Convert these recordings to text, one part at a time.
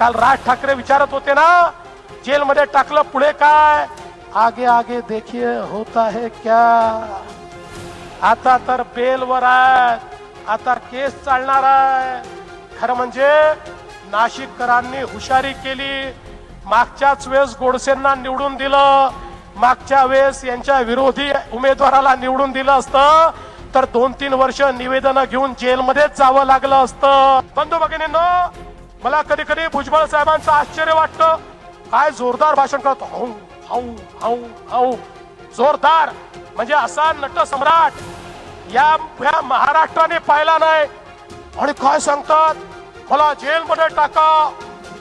काल राज ठाकरे विचारत होते ना जेलमध्ये टाकलं पुढे काय? आगे आगे देखिए होता है क्या? आता तर बेलवर आहेत आता केस चालणार आहे खरं म्हणजे नाशिककरांनी हुशारी केली मागच्याच वेळेस गोडसेंना निवडून दिलं मागच्या वेळेस यांच्या विरोधी उमेदवाराला निवडून दिलं असतं तर दोन तीन वर्ष निवेदन घेऊन जेलमध्येच जावं लागलं असतं. बंधू भगिनींनो मला कधी कधी भुजबळ साहेबांचं आश्चर्य वाटतं. काय जोरदार भाषण करतो. हाऊ हाऊ हाऊ हाऊ जोरदार. म्हणजे असा नट सम्राट या या महाराष्ट्राने पाहिला नाही. आणि काय सांगतात? मला जेलमध्ये टाका.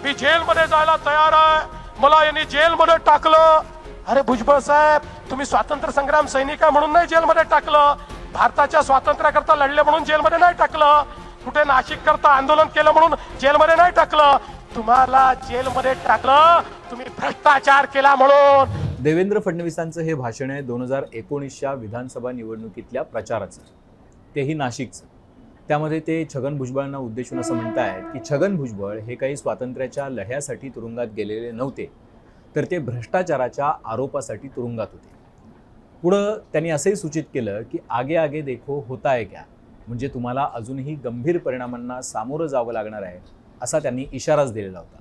मी जेलमध्ये जायला तयार आहे. मला यांनी जेलमध्ये टाकलं. अरे भुजबळ साहेब तुम्ही स्वातंत्र्य संग्राम सैनिका म्हणून नाही जेलमध्ये टाकलं. भारताच्या स्वातंत्र्याकरता लढले म्हणून जेलमध्ये नाही टाकलं. कुठे नाशिक करता आंदोलन केलं म्हणून जेलमध्ये नाही टाकलं? तुम्हाला जेलमध्ये टाकलं तुम्ही भ्रष्टाचार केला म्हणून. देवेंद्र फडणवीसांचं हे भाषण आहे दोन हजार एकोणीसच्या विधानसभा निवडणुकीतल्या प्रचाराचं. तेही नाशिकचं. त्यामध्ये ते छगन भुजबळांना उद्देशून असं म्हणतायत की छगन भुजबळ हे काही स्वातंत्र्याच्या लढ्यासाठी तुरुंगात गेलेले नव्हते तर ते भ्रष्टाचाराच्या आरोपासाठी तुरुंगात होते. पुढं त्यांनी असंही सूचित केलं की आगे आगे देखो होता है क्या? म्हणजे तुम्हाला अजूनही गंभीर परिणामांना सामोरं जावं लागणार आहे असा त्यांनी इशाराच दिलेला होता.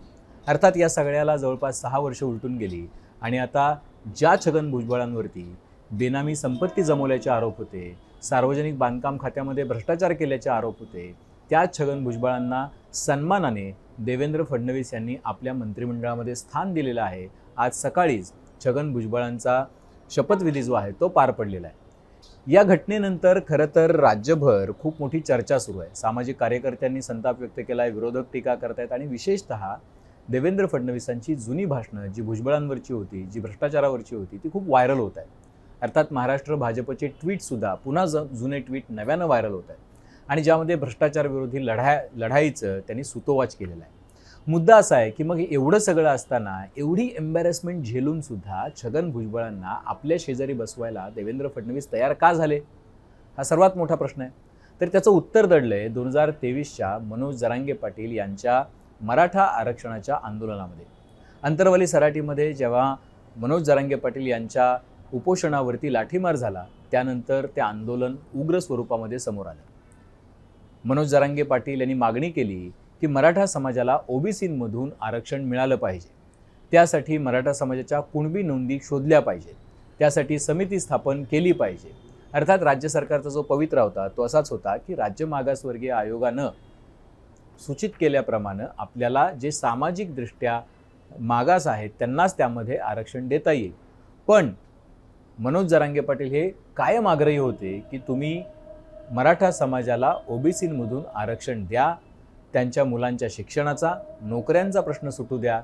अर्थात या सगळ्याला जवळपास सहा वर्ष उलटून गेली आणि आता ज्या छगन भुजबळांवरती बेनामी संपत्ती जमवल्याचे आरोप होते सार्वजनिक बांधकाम खात्यामध्ये भ्रष्टाचार केल्याचे आरोप होते त्या छगन भुजबळांना सन्मानाने देवेंद्र फडणवीस यांनी आपल्या मंत्रिमंडळामध्ये स्थान दिलेलं आहे. आज सकाळीच छगन भुजबळांचा शपथविधी जो आहे तो पार पडलेला आहे. या घटनेनंतर खरं तर राज्यभर खूप मोठी चर्चा सुरू आहे. सामाजिक कार्यकर्त्यांनी संताप व्यक्त केला आहे विरोधक टीका करतायत आणि विशेषतः देवेंद्र फडणवीसांची जुनी भाषणं जी भुजबळांवरची होती जी भ्रष्टाचारावरची होती ती खूप व्हायरल होत आहेत. अर्थात महाराष्ट्र भाजपचे ट्विटसुद्धा पुन्हा ज जुने ट्विट नव्यानं व्हायरल होत आहेत. आणि ज्यामध्ये भ्रष्टाचारविरोधी लढाया लढाईचं त्यांनी सुतोवाच केलेला आहे. मुद्दा असा आहे की मग एवढं सगळं असताना एवढी एम्बॅरेसमेंट झेलून सुद्धा छगन भुजबळांना आपल्या शेजारी बसवायला देवेंद्र फडणवीस तयार का झाले? हा सर्वात मोठा प्रश्न आहे. तर त्याचं उत्तर दडलंय दोन हजार तेवीसच्या मनोज जरांगे पाटील यांच्या मराठा आरक्षणाच्या आंदोलनामध्ये. अंतरवाली सराटीमध्ये जेव्हा मनोज जरांगे पाटील यांच्या उपोषणावरती लाठीमार झाला त्यानंतर ते आंदोलन उग्र स्वरूपामध्ये समोर आलं. मनोज जरांगे पाटील यांनी मागणी केली की मराठा समाजाला ओबीसींमधून आरक्षण मिळालं पाहिजे. त्यासाठी मराठा समाजाच्या कुणबी नोंदी शोधल्या पाहिजेत. त्यासाठी समिती स्थापन केली पाहिजे. अर्थात राज्य सरकारचा जो पवित्रा होता तो असाच होता की राज्य मागासवर्गीय आयोगानं सूचित केल्याप्रमाणे आपल्याला जे सामाजिकदृष्ट्या मागास आहेत त्यांनाच त्यामध्ये आरक्षण देता येईल. पण मनोज जरांगे पाटील हे कायम आग्रही होते की तुम्ही मराठा समाजाला ओबीसीमधून आरक्षण द्या त्यांच्या मुलांच्या शिक्षणाचा नोकऱ्यांचा प्रश्न सुटू द्या.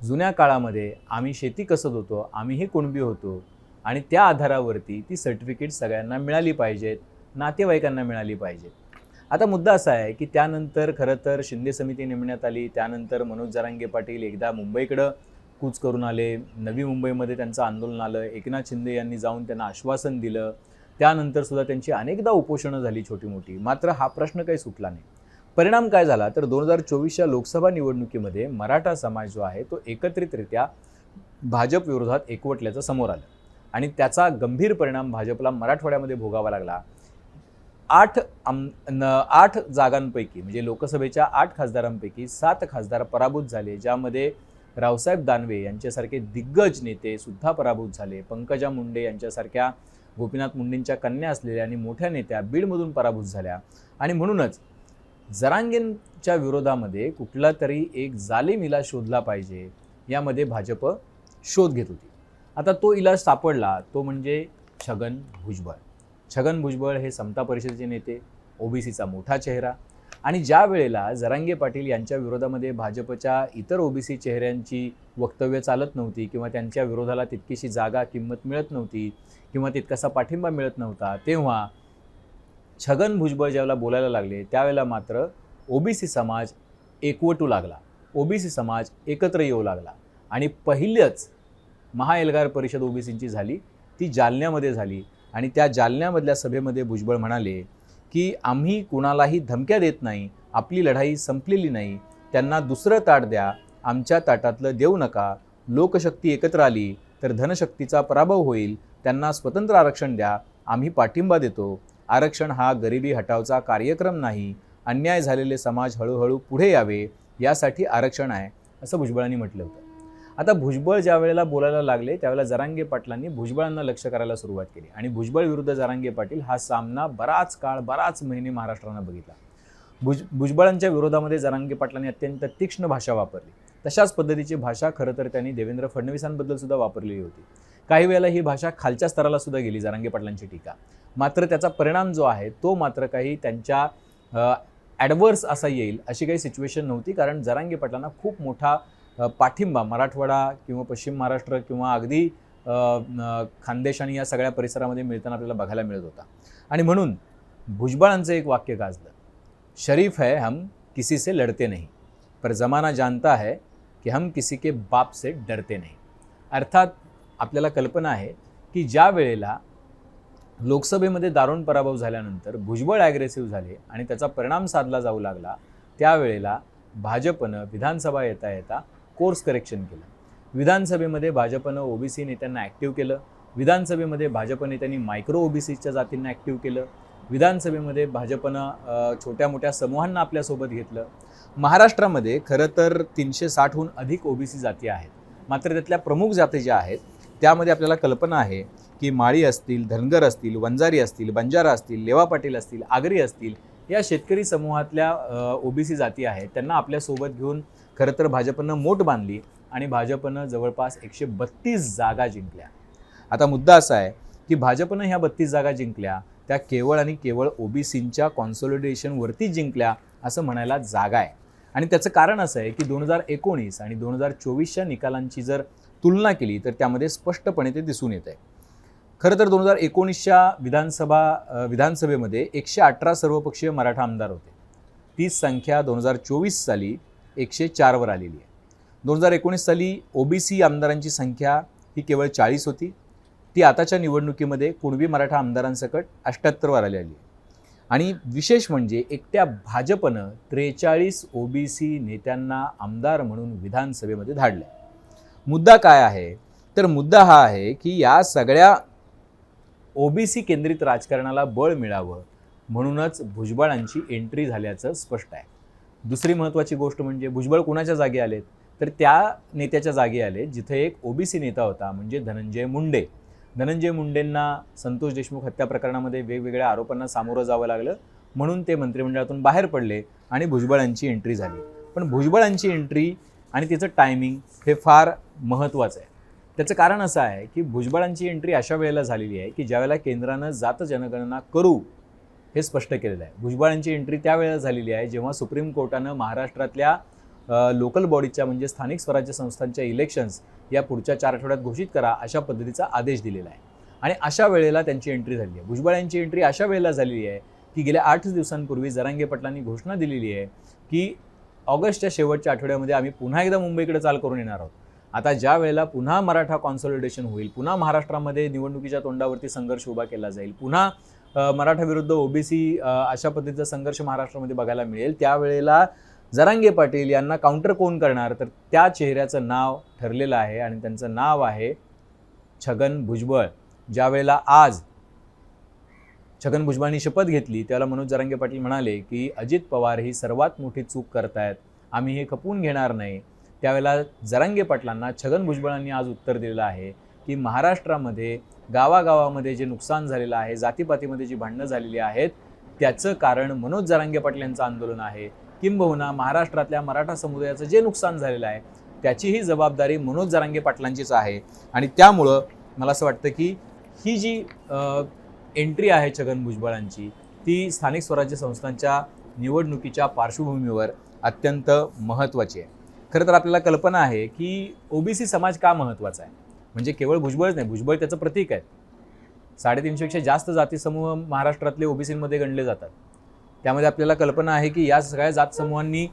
जुन्या काळामध्ये आम्ही शेती कसत होतो आम्हीही कुणबी होतो आणि त्या आधारावरती ती सर्टिफिकेट सगळ्यांना मिळाली पाहिजेत नातेवाईकांना मिळाली पाहिजेत. आता मुद्दा असा आहे की त्यानंतर खरं तर शिंदे समिती नेमण्यात आली त्यानंतर मनोज जरांगे पाटील एकदा मुंबईकडं कूच करून आले नवी मुंबईमध्ये त्यांचं आंदोलन आलं एकनाथ शिंदे यांनी जाऊन त्यांना आश्वासन दिलं त्यानंतर सुद्धा त्यांची अनेकदा उपोषणं झाली छोटी मोठी मात्र हा प्रश्न काही सुटला नाही. परिणाम काय झाला? तर दोन हजार चोवीसच्या लोकसभा निवडणुकीमध्ये मराठा समाज जो आहे तो एकत्रितरित्या भाजप विरोधात एकवटल्याचं समोर आलं. आणि त्याचा गंभीर परिणाम भाजपला मराठवाड्यामध्ये भोगावा लागला. आठ आम न आठ जागांपैकी म्हणजे लोकसभेच्या आठ खासदारांपैकी सात खासदार पराभूत झाले ज्यामध्ये रावसाहेब दानवे यांच्यासारखे दिग्गज नेते सुद्धा पराभूत झाले. पंकजा मुंडे यांच्यासारख्या गोपीनाथ मुंडेंच्या कन्या असलेल्या आणि मोठ्या नेत्या बीडमधून पराभूत झाल्या. आणि म्हणूनच जरांगेंच्या विरोधामध्ये कुठला तरी एक जालिम इलाज शोधला पाहिजे यामध्ये भाजप शोध घेत होती. आता तो इलाज सापडला तो म्हणजे छगन भुजबळ. छगन भुजबळ हे समता परिषदेचे नेते ओबीसीचा मोठा चेहरा. आणि ज्या वेळेला जरांगे पाटील यांच्या विरोधामध्ये भाजपच्या इतर ओबीसी चेहऱ्यांची वक्तव्य चालत नव्हती किंवा त्यांच्या विरोधाला तितकीशी जागा किंमत मिळत नव्हती किंवा तितकासा पाठिंबा मिळत नव्हता तेव्हा छगन भुजबळ ज्यावेळेला बोलायला लागले त्यावेळेला मात्र ओबीसी समाज एकवटू लागला. ओबीसी समाज एकत्र येऊ लागला. आणि पहिलंच महाएल्गार परिषद ओबीसींची झाली ती जालन्यामध्ये झाली. आणि त्या जालन्यामधल्या सभेमध्ये भुजबळ म्हणाले की आम्ही कुणालाही धमक्या देत नाही आपली लढाई संपलेली नाही. त्यांना दुसरं ताट द्या आमच्या ताटातलं देऊ नका. लोकशक्ती एकत्र आली तर धनशक्तीचा पराभव होईल. त्यांना स्वतंत्र आरक्षण द्या. आम्ही पाठिंबा देतो. आरक्षण हा गरिबी हटावचा कार्यक्रम नाही अन्याय झालेले समाज हळूहळू पुढे यावे यासाठी आरक्षण आहे असं भुजबळांनी म्हटलं होतं. आता भुजबळ ज्या वेळेला बोलायला लागले त्यावेळेला जरांगे पाटलांनी भुजबळांना लक्ष करायला सुरुवात केली. आणि भुजबळ विरुद्ध जरांगे पाटील हा सामना बराच काळ बराच महिने महाराष्ट्रानं बघितला. भुज भुजबळांच्या विरोधामध्ये जरांगे पाटलांनी अत्यंत तीक्ष्ण भाषा वापरली. तशाच पद्धतीची भाषा खरं तर त्यांनी देवेंद्र फडणवीसांबद्दल सुद्धा वापरलेली होती. काही वेळेला ही भाषा खालच्या स्तराला सुद्धा गेली जरांगे पाटलांची टीका. मात्र त्याचा परिणाम जो आहे तो मात्र काही त्यांच्या ॲडवर्स असा येईल अशी काही सिच्युएशन नव्हती. कारण जरांगे पाटलांना खूप मोठा पाठिंबा मराठवाडा किंवा पश्चिम महाराष्ट्र किंवा अगदी खानदेश आणि या सगळ्या परिसरामध्ये मिळताना आपल्याला बघायला मिळत होता. आणि म्हणून भुजबळांचं एक वाक्य गाजलं. शरीफ है हम किसी से लढते नाही पर जमाना जानता है की हम किसी के बाप से डरते नाही. अर्थात आपल्याला कल्पना आहे की ज्या वेळेला लोकसभेमध्ये दारुण पराभव झाल्यानंतर भुजबळ ॲग्रेसिव्ह झाले आणि त्याचा परिणाम साधला जाऊ लागला त्यावेळेला भाजपनं विधानसभा येता येता कोर्स करेक्शन केलं. विधानसभेमध्ये भाजपनं ओबीसी नेत्यांना ॲक्टिव्ह केलं. विधानसभेमध्ये भाजप नेत्यांनी मायक्रो ओबीसीच्या जातींना ॲक्टिव्ह केलं. विधानसभेमध्ये भाजपनं छोट्या मोठ्या समूहांना आपल्यासोबत घेतलं. महाराष्ट्रामध्ये खरं तर तीनशे साठहून अधिक ओबीसी जाती आहेत. मात्र त्यातल्या प्रमुख जाती ज्या आहेत त्यामध्ये आपल्याला कल्पना आहे की माळी असतील धनगर असतील वंजारी असतील बंजारा असतील लेवा पाटील असतील आगरी असतील या शेतकरी समूहातल्या ओबीसी जाती आहेत. त्यांना आपल्यासोबत घेऊन खरं तर भाजपनं मोठ बांधली आणि भाजपनं जवळपास एकशे बत्तीस जागा जिंकल्या. आता मुद्दा असा आहे की भाजपनं ह्या बत्तीस जागा जिंकल्या त्या केवळ आणि केवळ ओबीसींच्या कॉन्सॉलिडेशनवरती जिंकल्या असं म्हणायला जागा आहे. आणि त्याचं कारण असं आहे की दोन हजार एकोणीस आणि दोन हजार चोवीसच्या निकालांची जर तुलना केली तर त्यामध्ये स्पष्टपणे ते दिसून येत आहे खरं तर दोन हजार एकोणीसच्या विधानसभा विधानसभेमध्ये एकशे अठरा सर्वपक्षीय मराठा आमदार होते. तीच संख्या दोन हजार चोवीस साली एकशे चारवर आलेली आहे. दोन हजार एकोणीस साली ओबीसी आमदारांची संख्या ही केवळ चाळीस होती. ती आताच्या निवडणुकीमध्ये कुणबी मराठा आमदारांसकट अठ्ठ्याहत्तरवर आलेली आहे. आणि विशेष म्हणजे एकट्या भाजपनं त्रेचाळीस ओबीसी नेत्यांना आमदार म्हणून विधानसभेमध्ये धाडलं मुद्दा काय आहे? तर मुद्दा हा आहे की या सगळ्या ओबीसी केंद्रित राजकारणाला बळ मिळावं म्हणूनच भुजबळांची एंट्री झाल्याचं स्पष्ट आहे. दुसरी महत्त्वाची गोष्ट म्हणजे भुजबळ कुणाच्या जागी आलेत? तर त्या नेत्याच्या जागी आले जिथे एक ओबीसी नेता होता म्हणजे धनंजय मुंडे. धनंजय मुंडेंना संतोष देशमुख हत्या प्रकरणामध्ये वेगवेगळ्या आरोपांना सामोरं जावं लागलं म्हणून ते मंत्रिमंडळातून बाहेर पडले आणि भुजबळांची एंट्री झाली. पण भुजबळांची एंट्री आणि तिचं टायमिंग हे फार महत्त्वाचं आहे. त्याचं कारण असं आहे की भुजबळांची एंट्री अशा वेळेला झालेली आहे की ज्यावेळेला केंद्रानं जात जनगणना करू हे स्पष्ट केलेलं आहे. भुजबळांची एंट्री त्यावेळेला झालेली आहे जेव्हा सुप्रीम कोर्टानं महाराष्ट्रातल्या लोकल बॉडीच्या म्हणजे स्थानिक स्वराज्य संस्थांच्या इलेक्शन्स या पुढच्या चार आठवड्यात घोषित करा अशा पद्धतीचा आदेश दिलेला आहे. आणि अशा वेळेला त्यांची एंट्री झाली आहे. भुजबळ यांची एंट्री अशा वेळेला झालेली आहे की गेल्या आठ दिवसांपूर्वी जरांगे पटलांनी घोषणा दिलेली आहे की ऑगस्टच्या शेवटच्या आठवड्यामध्ये आम्ही पुन्हा एकदा मुंबईकडे चाल करून येणार आहोत. आता ज्या वेळेला पुन्हा मराठा कॉन्सॉलिडेशन होईल पुन्हा महाराष्ट्रामध्ये निवडणुकीच्या तोंडावरती संघर्ष उभा केला जाईल पुन्हा मराठाविरुद्ध मराठा विरुद्ध ओबीसी अशा पद्धतीचा संघर्ष महाराष्ट्रामध्ये बघायला मिळेल त्यावेळेला जरांगे पाटील यांना काउंटर कोण करणार? तर त्या चेहऱ्याचं नाव ठरलेलं आहे आणि त्यांचं नाव आहे छगन भुजबळ. ज्या वेळेला आज छगन भुजबळांनी शपथ घेतली त्याला मनोज जरांगे पाटील म्हणाले की अजित पवार ही सर्वात मोठी चूक करतायत. आम्ही हे खपवून घेणार नाही. त्यावेळेला जरांगे पाटलांना छगन भुजबळांनी आज उत्तर दिलेलं आहे की महाराष्ट्रामध्ये गावागावामध्ये जे नुकसान झालेलं आहे जातीपातीमध्ये जी भांडणं झालेली आहेत त्याचं कारण मनोज जरांगे पाटील यांचं आंदोलन आहे. किंबहुना महाराष्ट्रातल्या मराठा समुदायाचं जे नुकसान झालेलं आहे त्याचीही जबाबदारी मनोज जरांगे पाटलांचीच आहे. आणि त्यामुळं मला असं वाटतं की ही जी एंट्री आहे छगन भुजबळांची ती स्थानिक स्वराज्य संस्थांच्या निवडणुकीच्या पार्श्वभूमीवर अत्यंत महत्त्वाची आहे. खरं तर आपल्याला कल्पना आहे की ओबीसी समाज का महत्त्वाचा आहे? म्हणजे केवळ भुजबळच नाही भुजबळ त्याचं प्रतीक आहे. साडेतीनशेपेक्षा जास्त जाती समूह महाराष्ट्रातले ओबीसीमध्ये गणले जातात. त्यामध्ये आपल्याला कल्पना आहे की या सगळ्या जात समूहांनी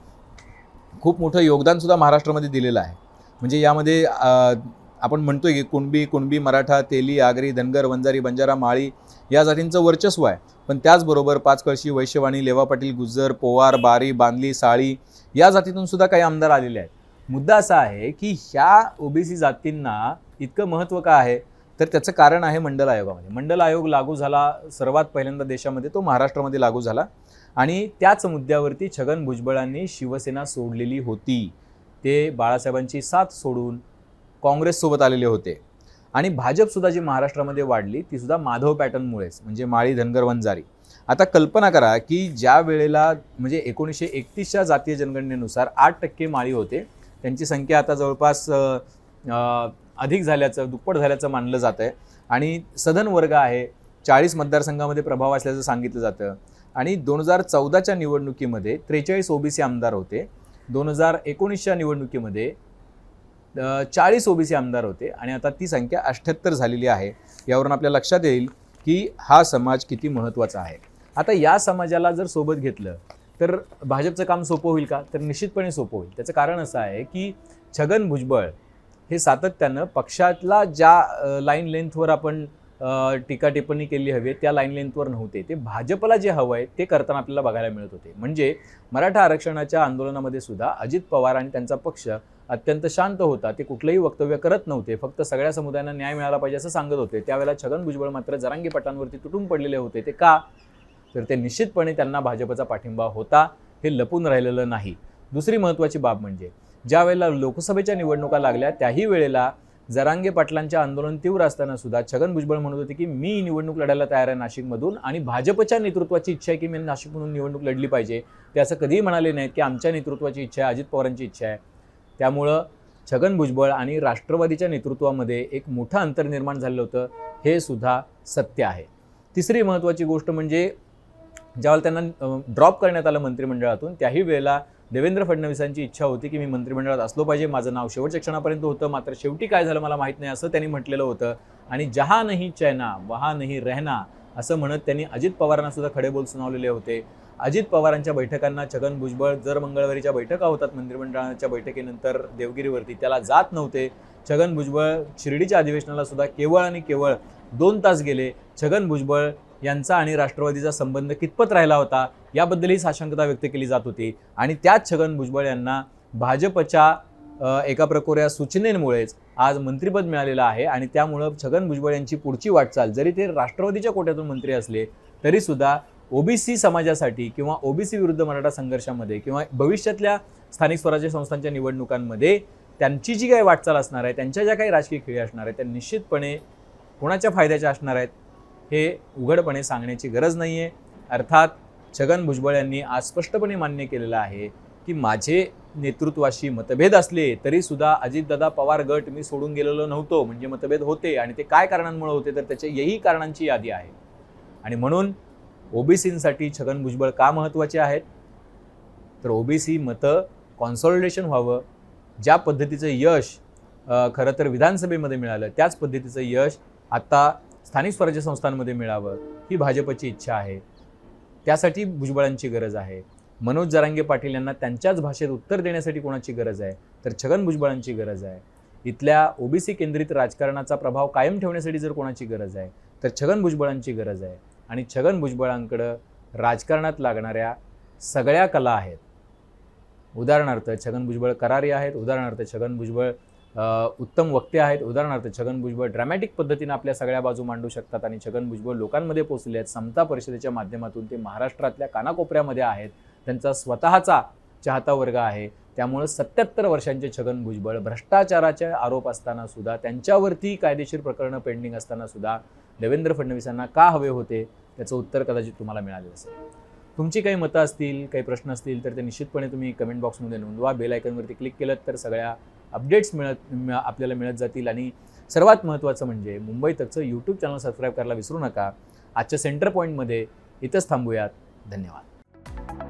खूप मोठं योगदानसुद्धा महाराष्ट्रामध्ये दिलेलं आहे. म्हणजे यामध्ये आपण म्हणतोय की कुणबी कुणबी मराठा तेली आगरी धनगर वंजारी बंजारा माळी या जातींचं वर्चस्व आहे. पण त्याचबरोबर पाचकळशी वैश्यवाणी लेवा पाटील गुज्जर पोवार बारी बांधली साळी या जातीतून सुद्धा काही आमदार आलेले आहेत. मुद्दा असा आहे की ह्या ओबीसी जातींना इतकं महत्त्व का आहे? तर त्याचं कारण आहे मंडल आयोगामध्ये. मंडल आयोग लागू झाला सर्वात पहिल्यांदा देशामध्ये तो महाराष्ट्रामध्ये लागू झाला. आणि त्याच मुद्द्यावरती छगन भुजबळांनी शिवसेना सोडलेली होती. ते बाळासाहेबांची साथ सोडून काँग्रेससोबत आलेले होते. आणि भाजपसुद्धा जी महाराष्ट्रामध्ये वाढली ती सुद्धा माधव पॅटर्नमुळेच म्हणजे माळी धनगर वंजारी. आता कल्पना करा की ज्या वेळेला म्हणजे एकोणीसशे एकतीसच्या जातीय जनगणनेनुसार आठ टक्के माळी होते त्यांची संख्या आता जवळपास अधिक झाल्याचं दुप्पट झाल्याचं मानलं जातं आहे. आणि सदन वर्ग आहे चाळीस मतदारसंघामध्ये प्रभाव असल्याचं सांगितलं जातं. आणि दोन हजार चौदाच्या निवडणुकीमध्ये त्रेचाळीस ओबीसी आमदार होते. दोन हजार एकोणीसच्या निवडणुकीमध्ये चाळीस ओबीसी आमदार होते आणि आता ती संख्या अठ्ठ्याहत्तर झालेली आहे. यावरून आपल्या लक्षात येईल की हा समाज किती महत्त्वाचा आहे. आता या समाजाला जर सोबत घेतलं तर भाजपचं काम सोपं होईल का? तर निश्चितपणे सोपं होईल. त्याचं कारण असं आहे की छगन भुजबळ हे सातत्यानं पक्षातला ज्या लाईन लेंथवर आपण टीका टिप्पणी केली हवी आहे, त्या लाईन लेंथवर नव्हते. ते भाजपला जे हवं आहे ते करताना आपल्याला बघायला मिळत होते. म्हणजे मराठा आरक्षणाच्या आंदोलनामध्ये सुद्धा अजित पवार आणि त्यांचा पक्ष अत्यंत शांत होता. ते कुठलंही वक्तव्य करत नव्हते फक्त सगळ्या समुदायांना न्याय मिळाला पाहिजे असं सांगत होते. त्यावेळेला छगन भुजबळ मात्र जरांगी पटांवरती तुटून पडलेले होते. ते का? तर ते निश्चितपणे त्यांना भाजपचा पाठिंबा होता हे लपून राहिलेलं नाही. दुसरी महत्त्वाची बाब म्हणजे ज्या वेळेला लोकसभेच्या निवडणुका लागल्या त्याही वेळेला जरांगे पाटलांच्या आंदोलन तीव्र असताना सुद्धा छगन भुजबळ म्हणत होते की मी निवडणूक लढायला तयार आहे नाशिकमधून आणि भाजपच्या नेतृत्वाची इच्छा आहे की मी नाशिकमधून निवडणूक लढली पाहिजे. ते असं कधीही म्हणाले नाहीत की आमच्या नेतृत्वाची इच्छा आहे अजित पवारांची इच्छा आहे. त्यामुळं छगन भुजबळ आणि राष्ट्रवादीच्या नेतृत्वामध्ये एक मोठं अंतर निर्माण झालं होतं हे सुद्धा सत्य आहे. तिसरी महत्त्वाची गोष्ट म्हणजे ज्यावेळेला त्यांना ड्रॉप करण्यात आलं मंत्रिमंडळातून त्याही वेळेला देवेंद्र फडणवीसांची इच्छा होती की मी मंत्रिमंडळात असलो पाहिजे. माझं नाव शेवटच्या क्षणापर्यंत होतं. मात्र शेवटी काय झालं मला माहीत नाही असं त्यांनी म्हटलेलं होतं. आणि जहा नाही चैना वहा नाही रहना असं म्हणत त्यांनी अजित पवारांना सुद्धा खडे बोल सुनावलेले होते. अजित पवारांच्या बैठकांना छगन भुजबळ जर मंगळवारीच्या बैठका होतात मंत्रिमंडळाच्या बैठकीनंतर देवगिरीवरती त्याला जात नव्हते. छगन भुजबळ शिर्डीच्या अधिवेशनाला सुद्धा केवळ आणि केवळ दोन तास गेले. छगन भुजबळ यांचा आणि राष्ट्रवादीचा संबंध कितपत राहिला होता याबद्दलही साशंकता व्यक्त केली जात होती. आणि त्याच छगन भुजबळ यांना भाजपच्या एका प्रकोऱ्या सूचनेमुळेच आज मंत्रिपद मिळालेलं आहे आणि त्यामुळं छगन भुजबळ यांची पुढची वाटचाल जरी ते राष्ट्रवादीच्या कोट्यातून मंत्री असले तरीसुद्धा ओबीसी समाजासाठी किंवा ओबीसी विरुद्ध मराठा संघर्षामध्ये किंवा भविष्यातल्या स्थानिक स्वराज्य संस्थांच्या निवडणुकांमध्ये त्यांची जी काही वाटचाल असणार आहे त्यांच्या ज्या काही राजकीय खेळी असणार आहेत त्या निश्चितपणे कोणाच्या फायद्याच्या असणार आहेत हे उघडपणे सांगण्याची गरज नाही आहे अर्थात छगन भुजबळ यांनी आज स्पष्टपणे मान्य केलेलं आहे की माझे नेतृत्वाशी मतभेद असले तरीसुद्धा अजितदादा पवार गट मी सोडून गेलेलो नव्हतो. म्हणजे मतभेद होते आणि ते काय कारणांमुळे होते तर त्याच्या यही कारणांची यादी आहे. आणि म्हणून ओबीसींसाठी छगन भुजबळ का महत्त्वाचे आहेत? तर ओबीसी मतं कॉन्सॉलिडेशन व्हावं. ज्या पद्धतीचं यश खरं तर विधानसभेमध्ये मिळालं त्याच पद्धतीचं यश आता स्थानिक स्वराज्य संस्थांमध्ये मिळावं ही भाजपची इच्छा आहे. त्यासाठी भुजबळांची गरज आहे. मनोज जरांगे पाटील यांना त्यांच्याच भाषेत उत्तर देण्यासाठी कोणाची गरज आहे? तर छगन भुजबळांची गरज आहे. इथल्या ओबीसी केंद्रित राजकारणाचा प्रभाव कायम ठेवण्यासाठी जर कोणाची गरज आहे तर छगन भुजबळांची गरज आहे. आणि छगन भुजबळांकडं राजकारणात लागणाऱ्या सगळ्या कला आहेत. उदाहरणार्थ छगन भुजबळ करारी आहेत. उदाहरणार्थ छगन भुजबळ उत्तम वक्ते आहेत. उदाहरणार्थ छगन भुजबळ ड्रॅमॅटिक पद्धतीने आपल्या सगळ्या बाजू मांडू शकतात आणि छगन भुजबळ लोकांमध्ये पोचले आहेत. समता परिषदेच्या माध्यमातून ते महाराष्ट्रातल्या कानाकोपऱ्यामध्ये आहेत. त्यांचा स्वतःचा चाहता वर्ग आहे. त्यामुळं सत्याहत्तर वर्षांचे छगन भुजबळ भ्रष्टाचाराचे आरोप असताना सुद्धा त्यांच्यावरती कायदेशीर प्रकरणं पेंडिंग असताना सुद्धा देवेंद्र फडणवीसांना का हवे होते? त्याचं उत्तर कदाचित तुम्हाला मिळालेलं असेल. तुमची काही मतं असतील काही प्रश्न असतील तर ते निश्चितपणे तुम्ही कमेंट बॉक्समध्ये नोंदवा. बेल आयकनवरती क्लिक केलं तर सगळ्या अपडेट्स मिळत आपल्याला मिळत जातील. आणि सर्वात महत्त्वाचं म्हणजे मुंबई तकचं यूट्यूब चॅनल सबस्क्राईब करायला विसरू नका. आजच्या सेंटर पॉईंटमध्ये इथंच थांबूयात. धन्यवाद.